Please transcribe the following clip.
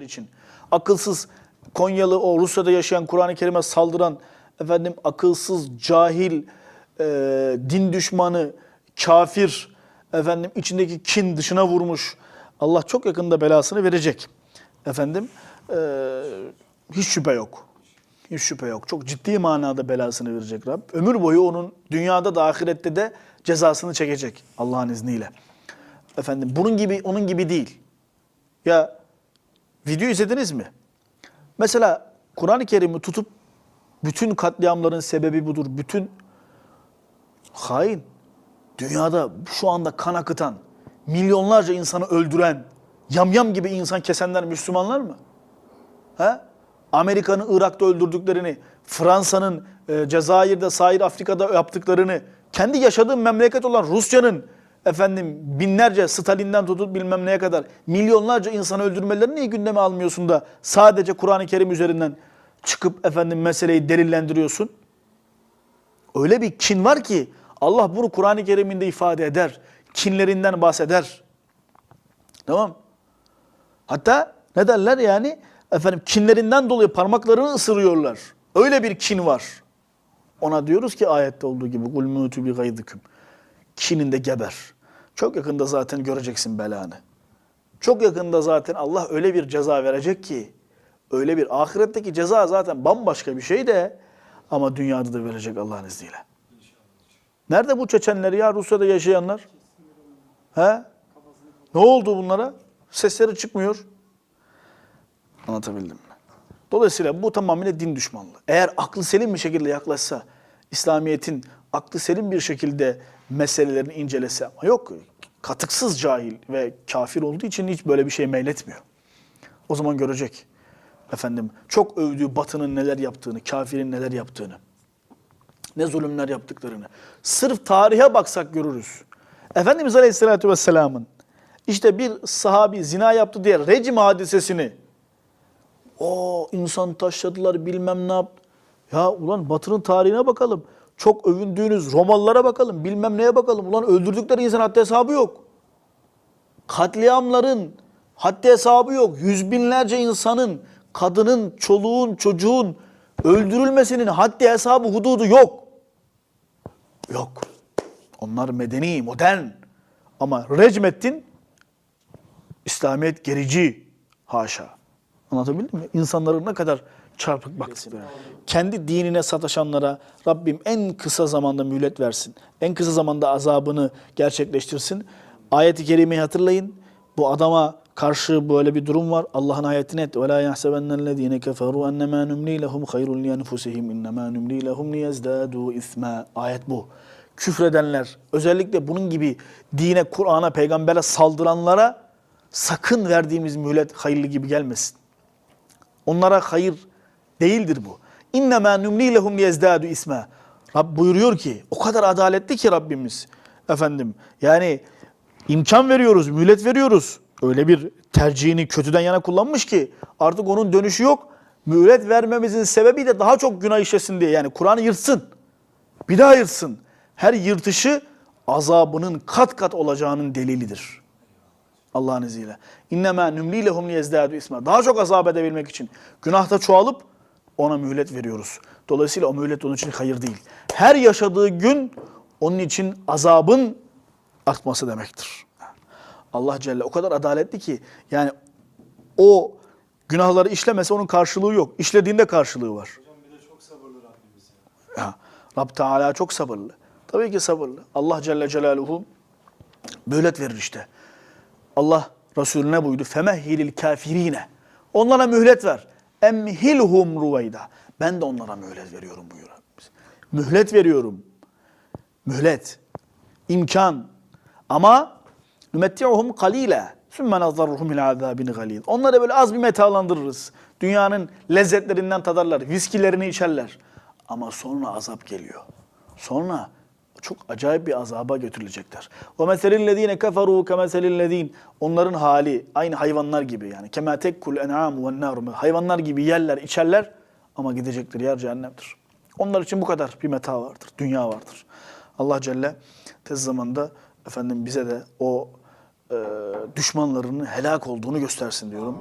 için. Akılsız Konyalı o Rusya'da yaşayan Kur'an-ı Kerim'e saldıran efendim akılsız, cahil, e, din düşmanı, kafir, efendim içindeki kin dışına vurmuş. Allah çok yakında belasını verecek. Efendim e, hiç şüphe yok. Hiç şüphe yok. Çok ciddi manada belasını verecek Rab. Ömür boyu onun dünyada da ahirette de cezasını çekecek Allah'ın izniyle. Efendim bunun gibi onun gibi değil. Ya video izlediniz mi? Mesela Kur'an-ı Kerim'i tutup bütün katliamların sebebi budur. Bütün hain, dünyada şu anda kan akıtan, milyonlarca insanı öldüren, yamyam gibi insan kesenler Müslümanlar mı? He? Amerika'nın Irak'ta öldürdüklerini, Fransa'nın e, Cezayir'de, Sahil Afrika'da yaptıklarını, kendi yaşadığım memleket olan Rusya'nın efendim binlerce Stalin'den tutup bilmem neye kadar milyonlarca insanı öldürmelerini niye gündeme almıyorsun da sadece Kur'an-ı Kerim üzerinden çıkıp efendim meseleyi delillendiriyorsun? Öyle bir kin var ki Allah bunu Kur'an-ı Kerim'inde ifade eder. Kinlerinden bahseder. Tamam. Hatta ne derler yani? Efendim kinlerinden dolayı parmaklarını ısırıyorlar. Öyle bir kin var. Ona diyoruz ki ayette olduğu gibi kul mutu bi gaydikum. Kininde geber. Çok yakında zaten göreceksin belanı. Çok yakında zaten Allah öyle bir ceza verecek ki öyle bir ahiretteki ceza zaten bambaşka bir şey de ama dünyada da verecek Allah'ın izniyle. Nerede bu Çeçenler ya Rusya'da yaşayanlar? He? Ne oldu bunlara? Sesleri çıkmıyor. Anlatabildim mi? Dolayısıyla bu tamamıyla din düşmanlığı. Eğer aklı selim bir şekilde yaklaşsa, İslamiyet'in aklı selim bir şekilde meselelerini incelese ama yok katıksız cahil ve kafir olduğu için hiç böyle bir şey meyletmiyor. O zaman görecek. Efendim çok övdüğü batının neler yaptığını, kafirin neler yaptığını, ne zulümler yaptıklarını. Sırf tarihe baksak görürüz. Efendimiz Aleyhisselatü Vesselam'ın işte bir sahabi zina yaptı diye rejim hadisesini o insan taşladılar bilmem ne yaptı. Ya ulan batının tarihine bakalım. Çok övündüğünüz Romalılara bakalım. Bilmem neye bakalım. Ulan öldürdükleri insan haddi hesabı yok. Katliamların haddi hesabı yok. Yüz binlerce insanın, kadının, çoluğun, çocuğun öldürülmesinin haddi hesabı, hududu yok. Yok. Onlar medeni, modern. Ama recmettin, İslamiyet gerici. Haşa. Anlatabildim mi? İnsanların ne kadar çarpık baktıkları. Kendi dinine sataşanlara Rabbim en kısa zamanda mühlet versin. En kısa zamanda azabını gerçekleştirsin. Ayet-i kerimeyi hatırlayın. Bu adama karşı böyle bir durum var. Allah'ın ayetini et. وَلَا يَحْسَبَنَّ الَّذ۪ينَ كَفَرُوا اَنَّمَا نُمْلِي لَهُمْ خَيْرٌ لِيَنْفُسِهِمْ اِنَّمَا نُمْلِي لَهُمْ لِيَزْدَادُوا اِثْمًا Ayet bu. Küfredenler, özellikle bunun gibi dine, Kur'an'a, peygambere saldıranlara sakın verdiğimiz mühlet hayırlı gibi gelmesin. Onlara hayır değildir bu. İnnemâ numlî lehum yezdâdu isme. Rab buyuruyor ki o kadar adaletli ki Rabbimiz. Efendim yani imkan veriyoruz, mühlet veriyoruz. Öyle bir tercihini kötüden yana kullanmış ki artık onun dönüşü yok. Mühlet vermemizin sebebi de daha çok günah işlesin diye. Yani Kur'an'ı yırtsın. Bir daha yırtsın. Her yırtışı azabının kat kat olacağının delilidir. Allah'ın izniyle. İnnemâ nümlî lehum liyezdâdu isme. Daha çok azap edebilmek için. Günahta çoğalıp ona mühlet veriyoruz. Dolayısıyla o mühlet onun için hayır değil. Her yaşadığı gün onun için azabın artması demektir. Allah Celle o kadar adaletli ki yani o günahları işlemese onun karşılığı yok. İşlediğinde karşılığı var. Hocam bir de çok sabırlı Rabbimiz ya. Ya, Teala çok sabırlı. Tabii ki sabırlı. Allah Celle Celaluhu mühlet verir işte. Allah Resulüne buydu. Femehhilil kafirine. Onlara mühlet ver. Emhilhum ruveyda. Ben de onlara mühlet veriyorum Rabbimiz. Mühlet veriyorum. Mühlet. İmkan. Ama nümetti'uhum kalile. Sümme nazarruhum ila azabin galil. Onları böyle az bir metalandırırız. Dünyanın lezzetlerinden tadarlar. Viskilerini içerler. Ama sonra azap geliyor. Sonra çok acayip bir azaba götürülecekler. O meselillezine keferu kemeselillezin onların hali aynı hayvanlar gibi yani kema tekkul en'am ve nar hayvanlar gibi yerler içerler ama gidecekleri yer cehennemdir. Onlar için bu kadar bir meta vardır, dünya vardır. Allah Celle tez zamanda efendim bize de o e, düşmanlarının helak olduğunu göstersin diyorum.